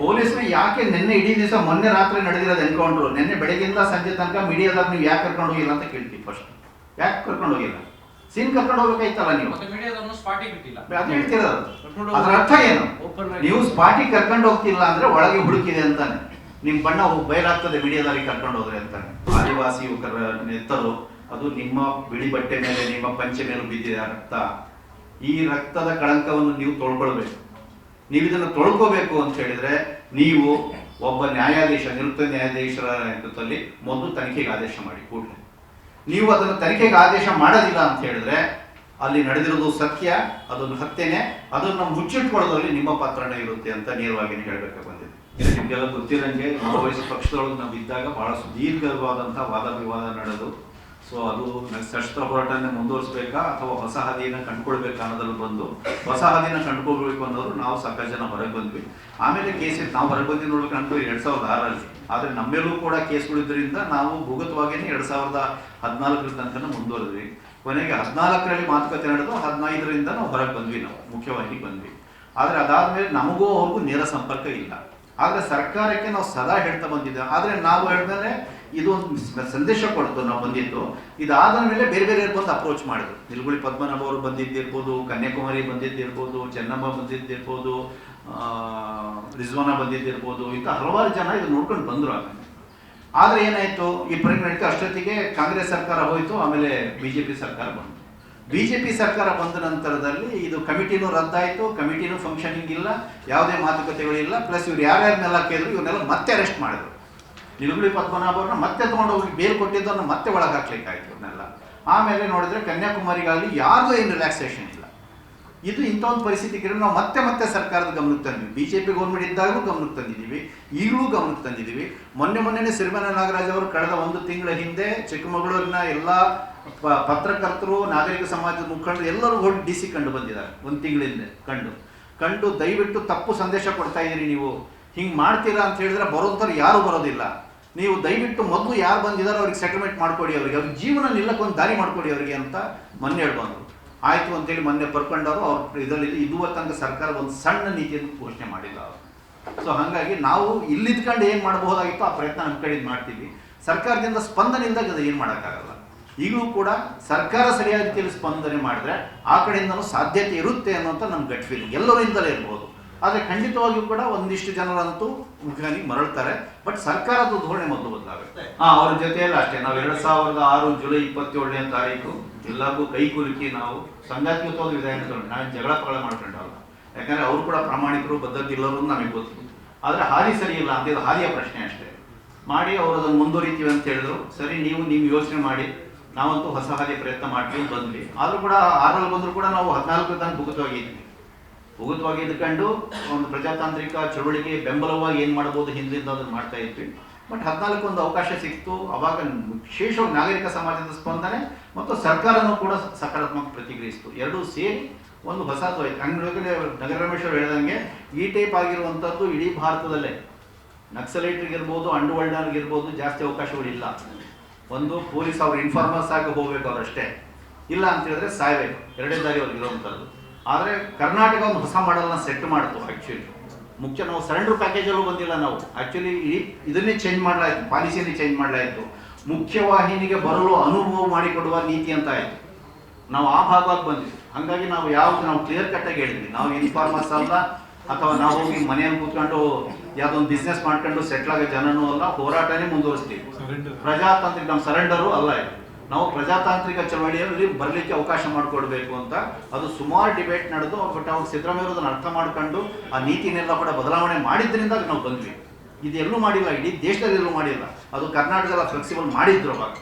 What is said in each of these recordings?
ಪೊಲೀಸರು ಯಾಕೆ ನಿನ್ನೆ ಇಡೀ ದಿವಸ ಮೊನ್ನೆ ರಾತ್ರಿ ನಡೆದಿರೋದು ಎನ್ಕೌಂಟ್ರು ನಿನ್ನೆ ಬೆಳಗ್ಗೆಯಿಂದ ಸಂಜೆ ತನಕ ಮೀಡಿಯಾದಾಗ ನೀವು ಯಾಕೆ ಕರ್ಕೊಂಡು ಹೋಗಿಲ್ಲ ಅಂತ ಕೇಳ್ತೀವಿ ಫಸ್ಟ್ ಯಾಕೆ ಕರ್ಕೊಂಡು ಹೋಗಿಲ್ಲ? ಸೀನ್ ಕರ್ಕೊಂಡು ಹೋಗ್ಬೇಕಾಯ್ತಲ್ಲ ನೀವು? ಅದು ಹೇಳ್ತಿರೋದು. ಅದರ ಅರ್ಥ ಏನು? ನೀವು ಸ್ಪಾಟಿ ಕರ್ಕೊಂಡು ಹೋಗ್ತಿಲ್ಲ ಅಂದ್ರೆ ಒಳಗೆ ಹುಡುಕಿದೆ ಅಂತಾನೆ. ನಿಮ್ ಬಣ್ಣ ಬಯಲಾಗ್ತದೆ ಮೀಡಿಯಾದಲ್ಲಿ ಕರ್ಕೊಂಡು ಹೋದ್ರೆ ಅಂತಾನೆ. ಆದಿವಾಸಿ ಯುವಕರ ನೆತ್ತರು ಅದು ನಿಮ್ಮ ಬಿಳಿ ಬಟ್ಟೆ ಮೇಲೆ ನಿಮ್ಮ ಪಂಚೆ ಮೇಲೆ ಬಿದ್ದಿದೆ ಆ ರಕ್ತ ಈ ರಕ್ತದ ಕಳಂಕವನ್ನು ನೀವು ತೊಳ್ಕೊಳ್ಬೇಕು. ನೀವು ಇದನ್ನು ತೊಳ್ಕೋಬೇಕು ಅಂತ ಹೇಳಿದ್ರೆ ನೀವು ಒಬ್ಬ ನ್ಯಾಯಾಧೀಶ, ನಿವೃತ್ತ ನ್ಯಾಯಾಧೀಶರ ನೇತೃತ್ವದಲ್ಲಿ ಮೊದಲು ತನಿಖೆಗೆ ಆದೇಶ ಮಾಡಿ ಕೂಡಲೇ. ನೀವು ಅದನ್ನು ತನಿಖೆಗೆ ಆದೇಶ ಮಾಡೋದಿಲ್ಲ ಅಂತ ಹೇಳಿದ್ರೆ ಅಲ್ಲಿ ನಡೆದಿರೋದು ಸತ್ಯ, ಅದೊಂದು ಹತ್ಯೆನೆ, ಅದನ್ನು ಮುಚ್ಚಿಟ್ಕೊಳ್ಳೋದ್ರಲ್ಲಿ ನಿಮ್ಮ ಪಾತ್ರನೇ ಇರುತ್ತೆ ಅಂತ ನೇರವಾಗಿ ಹೇಳಬೇಕು ಬಂದಿದೆ. ನಿಮ್ಗೆಲ್ಲ ಗೊತ್ತಿರಂಗೆ ಪಕ್ಷದೊಳಗೆ ನಾವು ಇದ್ದಾಗ ಬಹಳ ಸುದೀರ್ಘವಾದಂತಹ ವಾದ ವಿವಾದ ನಡೆದು ಸೊ ಅದು ಸಶಸ್ತ್ರ ಹೋರಾಟನ ಮುಂದುವರಿಸಬೇಕಾ ಅಥವಾ ಹೊಸ ಹಾದಿಯನ್ನು ಕಂಡುಕೊಳ್ಬೇಕಾ ಅನ್ನೋದ್ರಲ್ಲಿ ಬಂದು ಹೊಸ ಹದಿನ ಕಂಡುಕೊಳ್ಬೇಕು ಅನ್ನೋರು ನಾವು ಸಾಕಷ್ಟು ಜನ ಹೊರಗೆ ಬಂದ್ವಿ. ಆಮೇಲೆ ಕೇಸ್ ನಾವು ಹೊರಗೆ ಬಂದು ಕಂಡು ಎರಡ್ ಸಾವಿರದ ಆರಲ್ಲಿ. ಆದ್ರೆ ನಮ್ಮೆಲ್ಲೂ ಕೂಡ ಕೇಸ್ಗಳಿದ್ದರಿಂದ ನಾವು ಭೂಗತವಾಗಿಯೇ ಎರಡ್ ಸಾವಿರದ ಹದಿನಾಲ್ಕರ ತನಕ ಮುಂದುವರೆದ್ವಿ. ಕೊನೆಗೆ ಹದಿನಾಲ್ಕರಲ್ಲಿ ಮಾತುಕತೆ ನಡೆದು ಹದಿನೈದರಿಂದ ನಾವು ಹೊರಗೆ ಬಂದ್ವಿ ನಾವು, ಮುಖ್ಯವಾಗಿ ಬಂದ್ವಿ. ಆದ್ರೆ ಅದಾದ್ಮೇಲೆ ನಮಗೂ ಅವ್ರಿಗೂ ನೇರ ಸಂಪರ್ಕ ಇಲ್ಲ. ಆದ್ರೆ ಸರ್ಕಾರಕ್ಕೆ ನಾವು ಸದಾ ಹೇಳ್ತಾ ಬಂದಿದ್ದೇವೆ ಆದ್ರೆ ನಾವು ಹೇಳಿದ್ರೆ ಇದು ಒಂದು ಸಂದೇಶ ಕೊಡ್ತು ನಾವು ಬಂದಿದ್ದು. ಇದಾದ ಮೇಲೆ ಬೇರೆ ಬೇರೆ ಬಂದು ಅಪ್ರೋಚ್ ಮಾಡಿದ್ರು. ನಿಲ್ಗುಳಿ ಪದ್ಮನಾಭ ಅವರು ಬಂದಿದ್ದಿರ್ಬೋದು, ಕನ್ಯಾಕುಮಾರಿ ಬಂದಿದ್ದಿರ್ಬೋದು, ಚೆನ್ನಮ್ಮ ಬಂದಿದ್ದಿರ್ಬೋದು ರಿಜ್ವಾನ ಬಂದಿದ್ದಿರ್ಬೋದು, ಇಂಥ ಹಲವಾರು ಜನ ಇದು ನೋಡ್ಕೊಂಡು ಬಂದರು ಆಮೇಲೆ ಆದರೆ ಏನಾಯಿತು, ಈ ಪ್ರಕರಣಕ್ಕೆ ಅಷ್ಟೊತ್ತಿಗೆ ಕಾಂಗ್ರೆಸ್ ಸರ್ಕಾರ ಹೋಯಿತು, ಆಮೇಲೆ ಬಿ ಜೆ ಪಿ ಸರ್ಕಾರ ಬಂತು. ಬಿ ಜೆ ಪಿ ಸರ್ಕಾರ ಬಂದ ನಂತರದಲ್ಲಿ ಇದು ಕಮಿಟಿನೂ ರದ್ದಾಯಿತು, ಕಮಿಟಿನೂ ಫಂಕ್ಷನಿಂಗ್ ಇಲ್ಲ, ಯಾವುದೇ ಮಾತುಕತೆಗಳಿಲ್ಲ ಪ್ಲಸ್ ಇವ್ರು ಯಾರ್ಯಾರನ್ನೆಲ್ಲ ಕೇಳಿದ್ರು ಇವನ್ನೆಲ್ಲ ಮತ್ತೆ ಅರೆಸ್ಟ್ ಮಾಡಿದ್ರು. ನಿಲುಗುಳಿ ಪದ್ಮನಾಭ ಅವ್ರನ್ನ ಮತ್ತೆ ತಗೊಂಡೋಗಿ ಬೇಲ್ ಕೊಟ್ಟಿದ್ದನ್ನು ಮತ್ತೆ ಒಳಗೆ ಹಾಕ್ಲಿಕ್ಕಾಯ್ತು ಇವನ್ನೆಲ್ಲ ಆಮೇಲೆ ನೋಡಿದ್ರೆ ಕನ್ಯಾಕುಮಾರಿಗಾಗಲಿ ಯಾರಿಗೂ ಏನು ರಿಲ್ಯಾಕ್ಸೇಷನ್ ಇಲ್ಲ. ಇದು ಇಂಥ ಒಂದು ಪರಿಸ್ಥಿತಿ ಇದ್ರೆ ನಾವು ಮತ್ತೆ ಮತ್ತೆ ಸರ್ಕಾರದ ಗಮನಕ್ಕೆ ತಂದಿದ್ವಿ. ಬಿ ಜೆ ಪಿ ಗೌರ್ಮೆಂಟ್ ಇದ್ದಾಗಲೂ ಗಮನಕ್ಕೆ ತಂದಿದ್ದೀವಿ. ಈಗಲೂ ಗಮನಕ್ಕೆ ತಂದಿದ್ದೀವಿ. ಮೊನ್ನೆ ಮೊನ್ನೆನೇ ಸಿರಿಮನೆ ನಾಗರಾಜ್ ಅವರು ಕಳೆದ ಒಂದು ತಿಂಗಳ ಹಿಂದೆ ಚಿಕ್ಕಮಗಳೂರಿನ ಎಲ್ಲ ಪತ್ರಕರ್ತರು, ನಾಗರಿಕ ಸಮಾಜದ ಮುಖಂಡರು ಎಲ್ಲರೂ ಹೋಗಿ ಡಿ ಸಿ ಕಂಡು ಬಂದಿದ್ದಾರೆ. ಒಂದು ತಿಂಗಳಿಂದ ಕಂಡು. ಕಂಡು ದಯವಿಟ್ಟು ತಪ್ಪು ಸಂದೇಶ ಕೊಡ್ತಾ ಇದ್ದೀರಿ ನೀವು. ಹಿಂಗೆ ಮಾಡ್ತೀರಾ ಅಂತ ಹೇಳಿದ್ರೆ ಬರೋಂಥವ್ರು ಯಾರೂ ಬರೋದಿಲ್ಲ. ನೀವು ದಯವಿಟ್ಟು ಮೊದಲು ಯಾರು ಬಂದಿದ್ದಾರೋ ಅವ್ರಿಗೆ ಸೆಟಲ್ಮೆಂಟ್ ಮಾಡ್ಕೊಡಿ ಅವರಿಗೆ. ಅವ್ರಿಗೆ ಜೀವನ ನಿಲ್ಲಕ್ಕೊಂದು ದಾರಿ ಮಾಡ್ಕೊಡಿ ಅವರಿಗೆ ಅಂತ ಮೊನ್ನೆ ಹೇಳ್ಬಂದರು. ಆಯಿತು ಅಂತೇಳಿ ಮೊನ್ನೆ ಬರ್ಕೊಂಡವರು ಅವ್ರ ಇದರಲ್ಲಿ ಇದುವ ತನಕ ಸರ್ಕಾರ ಒಂದು ಸಣ್ಣ ನೀತಿಯನ್ನು ಘೋಷಣೆ ಮಾಡಿಲ್ಲ ಅವರು. ಸೊ ಹಾಗಾಗಿ ನಾವು ಇಲ್ಲಿದ್ಕೊಂಡು ಏನು ಮಾಡಬಹುದಾಗಿತ್ತು ಆ ಪ್ರಯತ್ನ ನಮ್ಮ ಕಡೆ ಮಾಡ್ತೀವಿ. ಸರ್ಕಾರದಿಂದ ಸ್ಪಂದನೆಯಿಂದ ಅದು ಏನು ಮಾಡೋಕ್ಕಾಗಲ್ಲ. ಈಗಲೂ ಕೂಡ ಸರ್ಕಾರ ಸರಿಯಾದ ರೀತಿಯಲ್ಲಿ ಸ್ಪಂದನೆ ಮಾಡಿದ್ರೆ ಆ ಕಡೆಯಿಂದನೂ ಸಾಧ್ಯತೆ ಇರುತ್ತೆ ಅನ್ನೋಂಥ ನಮ್ಮ ಗಟ್ ಫೀಲಿಂಗ್ ಎಲ್ಲರಿಂದಲೇ ಇರ್ಬೋದು. ಆದರೆ ಖಂಡಿತವಾಗಿಯೂ ಕೂಡ ಒಂದಿಷ್ಟು ಜನರಂತೂ ಮುಖಾನಿ ಮರಳ್ತಾರೆ. ಬಟ್ ಸರ್ಕಾರದ ಧೋರಣೆ ಮೊದಲು ಬದಲಾಗುತ್ತೆ. ಹಾ, ಅವ್ರ ಜೊತೆಯಲ್ಲಿ ಅಷ್ಟೇ. ನಾವು ಎರಡ್ ಸಾವಿರದ ಆರು ಜುಲೈ ಇಪ್ಪತ್ತೇಳನೇ ತಾರೀಕು ಎಲ್ಲರಿಗೂ ಕೈ ಕುಲುಕಿ ನಾವು ಸಂಘಾತ್ಮಕವಾದ ವಿಧಾನ ನಾನು ಜಗಳ ಪಗಳ ಮಾಡ್ಕೊಂಡಲ್ಲ ಯಾಕಂದ್ರೆ ಅವರು ಕೂಡ ಪ್ರಾಮಾಣಿಕರು ಬದ್ಧತೆ ಇಲ್ಲರು ನಮಗೆ ಗೊತ್ತು. ಆದರೆ ಹಾದಿ ಸರಿ ಇಲ್ಲ ಅಂತ ಇದು ಹಾದಿಯ ಪ್ರಶ್ನೆ ಅಷ್ಟೇ. ಮಾಡಿ ಅವರು ಅದನ್ನು ಮುಂದುವರಿತೀವಿ ಅಂತ ಹೇಳಿದ್ರು. ಸರಿ, ನೀವು ನೀವು ಯೋಚನೆ ಮಾಡಿ. ನಾವಂತೂ ಹೊಸ ಹಾದಿ ಪ್ರಯತ್ನ ಮಾಡ್ತೀವಿ ಬಂದ್ವಿ. ಆದರೂ ಕೂಡ ಆರಲ್ಲಿ ಬಂದರೂ ಕೂಡ ನಾವು ಹದಿನಾಲ್ಕು ತನಕ ಭುಗತವಾಗಿದ್ವಿ ಭುಗತವಾಗಿ ಇದ್ಕೊಂಡು ಒಂದು ಪ್ರಜಾತಾಂತ್ರಿಕ ಚಳುವಳಿಗೆ ಬೆಂಬಲವಾಗಿ ಏನು ಮಾಡ್ಬೋದು ಹಿಂದಿಂದ ಅದನ್ನ ಮಾಡ್ತಾ ಇದ್ವಿ. ಬಟ್ ಹದಿನಾಲ್ಕು ಒಂದು ಅವಕಾಶ ಸಿಕ್ತು. ಅವಾಗ ವಿಶೇಷವಾಗಿ ನಾಗರಿಕ ಸಮಾಜದ ಸ್ಪಂದನೆ ಮತ್ತು ಸರ್ಕಾರನೂ ಕೂಡ ಸಕಾರಾತ್ಮಕ ಪ್ರತಿಕ್ರಿಯಿಸಿತು. ಎರಡೂ ಸೇರಿ ಒಂದು ಹೊಸದು ಆಯ್ತು ನಗರ ರಮೇಶ್ ಅವರು ಹೇಳ್ದಂಗೆ ಈ ಟೈಪ್ ಆಗಿರುವಂಥದ್ದು ಇಡೀ ಭಾರತದಲ್ಲೇ. ನಕ್ಸಲೈಟ್ರಿಗಿರ್ಬೋದು ಅಂಡುವಳ್ನರ್ಗಿರ್ಬೋದು ಜಾಸ್ತಿ ಅವಕಾಶಗಳಿಲ್ಲ. ಒಂದು ಪೊಲೀಸ್ ಅವ್ರು ಇನ್ಫಾರ್ಮರ್ಸ್ ಆಗಿ ಹೋಗ್ಬೇಕು ಅವರಷ್ಟೇ ಇಲ್ಲ ಅಂತ ಹೇಳಿದ್ರೆ ಸಾಯ್ಬೇಕು. ಎರಡೇ ದಾರಿ ಅವ್ರಿಗೆ ಇರುವಂಥದ್ದು. ಆದರೆ ಕರ್ನಾಟಕ ಒಂದು ಹೊಸ ಮಾಡಲ್ನ ಸೆಟ್ ಮಾಡ್ತು ಆ್ಯಕ್ಚುಲಿ ಮುಖ್ಯ ನಾವು ಸರೆಂಡರ್ ಪ್ಯಾಕೇಜಲ್ಲೂ ಬಂದಿಲ್ಲ ನಾವು. ಆ್ಯಕ್ಚುಲಿ ಇದನ್ನೇ ಚೇಂಜ್ ಮಾಡಲಾಯಿತು ಪಾಲಿಸಿಯನ್ನೇ ಚೇಂಜ್ ಮಾಡಲಾಯಿತು. ಮುಖ್ಯವಾಹಿನಿಗೆ ಬರಲು ಅನುಭವ ಮಾಡಿಕೊಡುವ ನೀತಿ ಅಂತ ಆಯಿತು. ನಾವು ಆ ಭಾಗವಾಗಿ ಬಂದಿದ್ವಿ. ಹಾಗಾಗಿ ನಾವು ಯಾವ್ದು ನಾವು ಕ್ಲಿಯರ್ ಕಟ್ಟಾಗಿ ಹೇಳಿದ್ವಿ. ನಾವು ಇನ್ಫಾರ್ಮರ್ಸ್ ಅಲ್ಲ ಅಥವಾ ನಾವು ಹೋಗಿ ಮನೆಯಲ್ಲಿ ಕೂತ್ಕೊಂಡು ಯಾವ್ದೊಂದು ಬಿಸ್ನೆಸ್ ಮಾಡ್ಕೊಂಡು ಸೆಟ್ಲ್ ಆಗೋ ಜನನೂ ಅಲ್ಲ ಹೋರಾಟನೇ ಮುಂದುವರಿಸ್ತೀವಿ. ಪ್ರಜಾತಾಂತ್ರಿಕ ನಮ್ಮ ಸರೆಂಡರು ಅಲ್ಲ ಇದು. ನಾವು ಪ್ರಜಾತಾಂತ್ರಿಕ ಚಳವಳಿಯಲ್ಲಿ ಬರಲಿಕ್ಕೆ ಅವಕಾಶ ಮಾಡಿಕೊಡ್ಬೇಕು ಅಂತ ಅದು ಸುಮಾರು ಡಿಬೇಟ್ ನಡೆದು ಬಟ್ ಅವ್ರು ಸಿದ್ದರಾಮಯ್ಯ ಅದನ್ನು ಅರ್ಥ ಮಾಡ್ಕೊಂಡು ಆ ನೀತಿನೆಲ್ಲ ಕೂಡ ಬದಲಾವಣೆ ಮಾಡಿದ್ರಿಂದ ನಾವು ಬಂದ್ವಿ. ಇದೆಲ್ಲೂ ಮಾಡಿಲ್ಲ, ಇಡೀ ದೇಶದಲ್ಲಿ ಎಲ್ಲೂ ಮಾಡಿಲ್ಲ. ಅದು ಕರ್ನಾಟಕದ ಫ್ಲೆಕ್ಸಿಬಲ್ ಮಾಡಿದ್ರು ಅವಾಗ.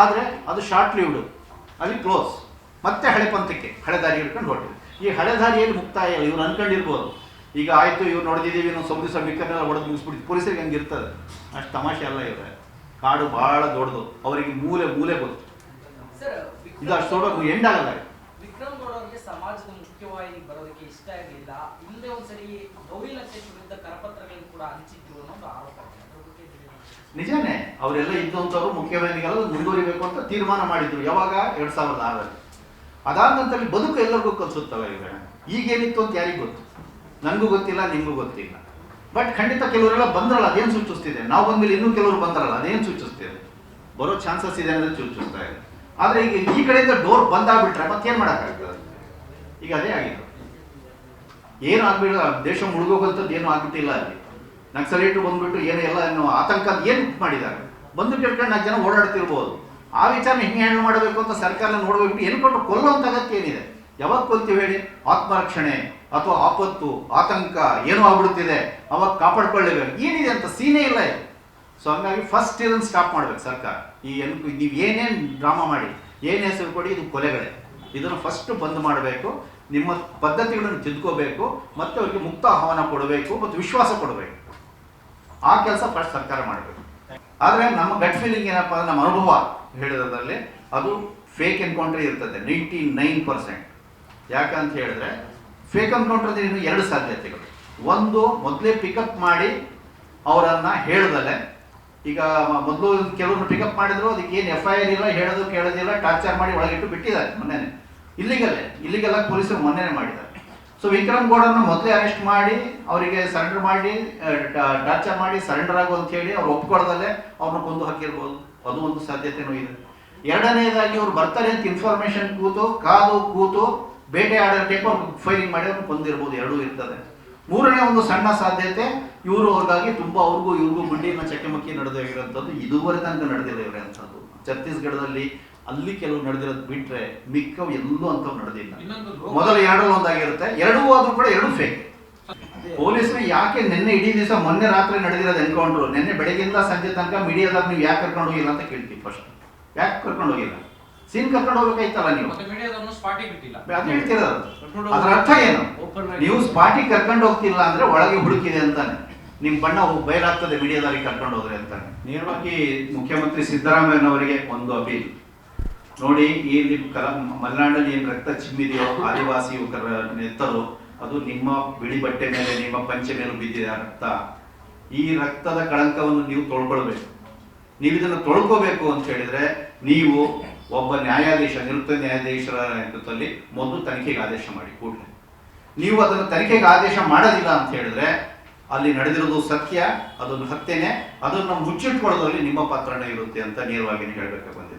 ಆದರೆ ಅದು ಶಾರ್ಟ್ ಲಿವ್ಡು ಅಲ್ಲಿ ಕ್ಲೋಸ್ ಮತ್ತೆ ಹಳೆ ಪಂಥಕ್ಕೆ, ಹಳೆ ದಾರಿ ಹಿಡ್ಕೊಂಡು ಹೊರಟಿದೆ. ಈ ಹಳೆ ದಾರಿಯಲ್ಲಿ ಮುಕ್ತಾಯ ಇಲ್ಲ ಇವ್ರು ಅನ್ಕೊಂಡಿರ್ಬೋದು. ಈಗ ಆಯಿತು, ಇವ್ರು ನೋಡಿದ್ದೀವಿ ನಾವು ಸೌದಿ ಸಮೀಕರಣ ಹೊಡೆದು ಮುಗಿಸ್ಬಿಡ್ತೀವಿ ಪೊಲೀಸರಿಗೆ ಹಂಗೆ ಇರ್ತದೆ. ಅಷ್ಟು ತಮಾಷೆ ಅಲ್ಲ ಇವ್ರೆ. ಕಾಡು ಬಹಳ ದೊಡ್ಡದು. ಅವರಿಗೆ ಮೂಲೆ ಮೂಲೆ ಗೊತ್ತು. ಇದು ಅಷ್ಟು ದೊಡ್ಡ ಎಂಡ್ ಆಗಲ್ಲ ವಿಕ್ರಮ್ ಗೌಡ ಅವರಿಗೆ ಸಮಾಜದ ಮುಖ್ಯವಾಗಿ ಬರೋದಕ್ಕೆ ಇಷ್ಟ ಆಗಲಿಲ್ಲ. ಹಿಂದೆ ಒಂದ್ಸರಿ ಗೌರಿ ಲಂಕೇಶ್ ವಿರುದ್ಧ ಕರಪತ್ರಗಳನ್ನು ಕೂಡ ಹಂಚಿದ್ರು ಅನ್ನೋದು ಆರೋಪ? ನಿಜಾನೇ ಅವರೆಲ್ಲ ಇದ್ದಂಥವ್ರು ಮುಖ್ಯವಾಹಿನಿಗೆಲ್ಲ ಮುಂದುವರಿಬೇಕು ಅಂತ ತೀರ್ಮಾನ ಮಾಡಿದ್ರು ಯಾವಾಗ? ಎರಡ್ ಸಾವಿರದ ಆರಲ್ಲಿ ಅದಾದ ನಂತರ ಬದುಕು ಎಲ್ಲರಿಗೂ ಕಲಿಸುತ್ತವೆ ಈಗ. ಈಗೇನಿತ್ತು ಅಂತ ಯಾರಿಗೂ ಗೊತ್ತು. ನನಗೂ ಗೊತ್ತಿಲ್ಲ ನಿಮಗೂ ಗೊತ್ತಿಲ್ಲ. ಬಟ್ ಖಂಡಿತ ಕೆಲವರೆಲ್ಲ ಬಂದ್ರಲ್ಲ, ಅದೇನು ಸೂಚಿಸ್ತಿದೆ? ನಾವು ಬಂದ್ಮೇಲೆ ಇನ್ನೂ ಕೆಲವರು ಬಂದ್ರಲ್ಲ, ಅದೇನು ಸೂಚಿಸ್ತಿದೆ? ಬರೋ ಚಾನ್ಸಸ್ ಇದೆ ಅನ್ನೋದು ಸೂಚಿಸ್ತಾ ಇದೆ. ಆದರೆ ಈಗ ಈ ಕಡೆಯಿಂದ ಡೋರ್ ಬಂದಾಗ್ಬಿಟ್ರೆ ಮತ್ತೇನ್ ಮಾಡೋಕ್ಕಾಗ್ತದೆ? ಈಗ ಅದೇ ಆಗಿದೆ ಏನು ಆಗ್ಬಿಡ ದೇಶ ಮುಳುಗೋಗಂಥದ್ದು ಏನು ಆಗ್ಬಿಟ್ಟಿಲ್ಲ ಅಲ್ಲಿ. ನಕ್ಸಲೇಟು ಬಂದ್ಬಿಟ್ಟು ಏನು ಎಲ್ಲ ಏನು ಆತಂಕ ಏನು ಮಾಡಿದ್ದಾರೆ? ಬಂದು ಕೇಳ್ಕೊಂಡು ನಾಲ್ಕು ಜನ ಓಡಾಡ್ತಿರ್ಬೋದು. ಆ ವಿಚಾರ ಹೆಂಗೆ ಹ್ಯಾಂಡಲ್ ಮಾಡಬೇಕು ಅಂತ ಸರ್ಕಾರ ನೋಡಬೇಕು ಏನು ಕೊಟ್ಟು ಅಂತ ಅಗತ್ಯ ಏನಿದೆ? ಯಾವಾಗ ಕೊಲ್ತೀವಿ ಹೇಳಿ ಆತ್ಮರಕ್ಷಣೆ ಅಥವಾ ಆಪತ್ತು, ಆತಂಕ ಏನೋ ಆಗ್ಬಿಡುತ್ತಿದೆ, ಅವಾಗ ಕಾಪಾಡ್ಕೊಳ್ಳೇಬೇಕು ಏನಿದೆ ಅಂತ ಸೀನೇ ಇಲ್ಲ ಸೊ ಹಂಗಾಗಿ ಫಸ್ಟ್ ಇದನ್ನು ಸ್ಟಾಪ್ ಮಾಡ್ಬೇಕು ಸರ್ಕಾರ. ಈ ನೀವು ಏನೇನು ಡ್ರಾಮಾ ಮಾಡಿ, ಏನು ಹೆಸರು ಕೊಡಿ, ಇದು ಕೊಲೆಗಳೇ. ಇದನ್ನು ಫಸ್ಟ್ ಬಂದ್ ಮಾಡಬೇಕು, ನಿಮ್ಮ ಪದ್ಧತಿಗಳನ್ನು ತಿದ್ಕೋಬೇಕು, ಮತ್ತು ಅವರಿಗೆ ಮುಕ್ತ ಆಹ್ವಾನ ಕೊಡಬೇಕು, ಮತ್ತು ವಿಶ್ವಾಸ ಕೊಡಬೇಕು. ಆ ಕೆಲಸ ಫಸ್ಟ್ ಸರ್ಕಾರ ಮಾಡಬೇಕು. ಆದರೆ ನಮ್ಮ ಗಟ್ ಫೀಲಿಂಗ್ ಏನಪ್ಪ ನಮ್ಮ ಅನುಭವ ಹೇಳಿದ್ರಲ್ಲಿ ಅದು ಫೇಕ್ ಎನ್ಕೌಂಟ್ರಿ ಇರ್ತದೆ ನೈಂಟಿ ನೈನ್ ಪರ್ಸೆಂಟ್ ಯಾಕಂತ ಹೇಳಿದ್ರೆ ಫೇಕ್ ಎನ್ಕೌಂಟರ್ ಇನ್ನು ಎರಡು ಸಾಧ್ಯತೆಗಳು. ಒಂದು, ಮೊದಲೇ ಪಿಕಪ್ ಮಾಡಿ ಅವರನ್ನ ಹೇಳ್ದಲೆ ಈಗ ಮೊದಲು ಕೆಲವ್ರನ್ನ ಪಿಕಪ್ ಮಾಡಿದ್ರು, ಅದಕ್ಕೆ ಏನು ಎಫ್ ಐ ಆರ್ ಇಲ್ಲ, ಹೇಳೋದು ಕೇಳೋದಿಲ್ಲ ಟಾರ್ಚರ್ ಮಾಡಿ ಒಳಗಿಟ್ಟು ಬಿಟ್ಟಿದ್ದಾರೆ ಮೊನ್ನೆನೆ. ಇಲ್ಲಿಗಲ್ಲೇ ಇಲ್ಲಿಗೆಲ್ಲ ಪೊಲೀಸರು ಮೊನ್ನೆನೇ ಮಾಡಿದ್ದಾರೆ. ಸೊ ವಿಕ್ರಮ್ ಗೌಡನ್ನು ಮೊದಲೇ ಅರೆಸ್ಟ್ ಮಾಡಿ, ಅವರಿಗೆ ಸರೆಂಡರ್ ಮಾಡಿ ಟಾರ್ಚರ್ ಮಾಡಿ ಸರೆಂಡರ್ ಆಗು ಅಂತ ಹೇಳಿ ಅವ್ರು ಒಪ್ಕೊಳ್ದಲ್ಲೇ ಅವ್ರನ್ನ ಕೊಂದು ಹಾಕಿರ್ಬೋದು. ಅದು ಒಂದು ಸಾಧ್ಯತೆನೂ ಇದೆ. ಎರಡನೇದಾಗಿ ಅವ್ರು ಬರ್ತಾರೆ ಅಂತ ಇನ್ಫಾರ್ಮೇಶನ್ ಕೂತು, ಕಾದು ಕೂತು ಬೇಟೆ ಆಡೋ ಟೈಪ್ ಅವ್ರು ಫೈರಿಂಗ್ ಮಾಡಿ ಅವ್ರು ಕೊಂದಿರ್ಬೋದು ಎರಡೂ ಇರ್ತದೆ. ಮೂರನೇ ಒಂದು ಸಣ್ಣ ಸಾಧ್ಯತೆ ಇವರು ಅವ್ರಿಗಾಗಿ ತುಂಬಾ ಅವ್ರಿಗೂ ಇವ್ರಿಗೂ ಮಂಡಿನ ಚಕಮಕಿ ನಡೆದಿರುವಂಥದ್ದು ಇದುವರೆ ತನಕ ನಡೆದಿಲ್ಲ ಇರೋಂಥದ್ದು ಛತ್ತೀಸ್ಗಢದಲ್ಲಿ ಅಲ್ಲಿ ಕೆಲವು ನಡೆದಿರೋದು ಬಿಟ್ರೆ ಮಿಕ್ಕವು ಎಲ್ಲೂ ಅಂತ ನಡೆದಿಲ್ಲ. ಮೊದಲು ಎರಡರಲ್ಲಿ ಒಂದಾಗಿರುತ್ತೆ. ಎರಡೂ ಆದ್ರೂ ಕೂಡ ಎರಡು ಫೇಕ್ ಪೊಲೀಸರು ಯಾಕೆ ನಿನ್ನೆ ಇಡೀ ದಿವಸ ಮೊನ್ನೆ ರಾತ್ರಿ ನಡೆದಿರೋದು ಎನ್ಕೌಂಟ್ರು ನಿನ್ನೆ ಬೆಳಗ್ಗೆಯಿಂದ ಸಂಜೆ ತನಕ ಮೀಡಿಯಾದಾಗ ನೀವು ಯಾಕೆ ಕರ್ಕೊಂಡು ಹೋಗಿಲ್ಲ ಅಂತ ಕೇಳ್ತೀವಿ ಫಸ್ಟ್ ಯಾಕೆ ಕರ್ಕೊಂಡು ಹೋಗಿಲ್ಲ? ಸೀನ್ ಕರ್ಕೊಂಡು ಹೋಗ್ಬೇಕಾಯ್ತಲ್ಲ ನೀವು? ಅದು ಹೇಳ್ತಿರೋದು ಅದರ ಅರ್ಥ ಏನು? ನೀವು ಸ್ಪಾಟಿ ಕರ್ಕೊಂಡು ಹೋಗ್ತಿಲ್ಲ ಅಂದ್ರೆ ಒಳಗೆ ಹುಡುಕಿದೆ ಅಂತಾನೆ. ನಿಮ್ ಬಣ್ಣ ಬಯಲಾಗ್ತದೆ ಮೀಡಿಯಾದಲ್ಲಿ ಕರ್ಕೊಂಡು ಹೋದ್ರೆ ಅಂತಾನೆ. ನೇರವಾಗಿ ಮುಖ್ಯಮಂತ್ರಿ ಸಿದ್ದರಾಮಯ್ಯನವರಿಗೆ ಒಂದು ಅಪೀಲ್. ನೋಡಿ ಈ ನಿಮ್ ಕಲ ಮಲೆನಾಡಲ್ಲಿ ಏನ್ ರಕ್ತ ಚಿಮ್ಮಿದೆಯೋ ಆದಿವಾಸಿ ಯುವಕರ ನೆತ್ತರು ಅದು ನಿಮ್ಮ ಬಿಳಿ ಬಟ್ಟೆ ಮೇಲೆ ನಿಮ್ಮ ಪಂಚೆ ಮೇಲೆ ಬಿದ್ದಿದೆ ಆ ರಕ್ತ ಈ ರಕ್ತದ ಕಳಂಕವನ್ನು ನೀವು ತೊಳ್ಕೊಳ್ಬೇಕು. ನೀವು ಇದನ್ನು ತೊಳ್ಕೋಬೇಕು ಅಂತ ಹೇಳಿದ್ರೆ ನೀವು ಒಬ್ಬ ನ್ಯಾಯಾಧೀಶ, ನಿವೃತ್ತ ನ್ಯಾಯಾಧೀಶರ ನೇತೃತ್ವದಲ್ಲಿ ಮೊದಲು ತನಿಖೆಗೆ ಆದೇಶ ಮಾಡಿ ಕೂಡಲೇ. ನೀವು ಅದನ್ನು ತನಿಖೆಗೆ ಆದೇಶ ಮಾಡೋದಿಲ್ಲ ಅಂತ ಹೇಳಿದ್ರೆ ಅಲ್ಲಿ ನಡೆದಿರೋದು ಸತ್ಯ, ಅದೊಂದು ಹತ್ಯೆನೆ, ಅದನ್ನು ಮುಚ್ಚಿಟ್ಕೊಳ್ಳೋದ್ರಲ್ಲಿ ನಿಮ್ಮ ಪಾತ್ರನೇ ಇರುತ್ತೆ ಅಂತ ನೇರವಾಗಿ ಹೇಳಬೇಕು ಬಂದಿದೆ.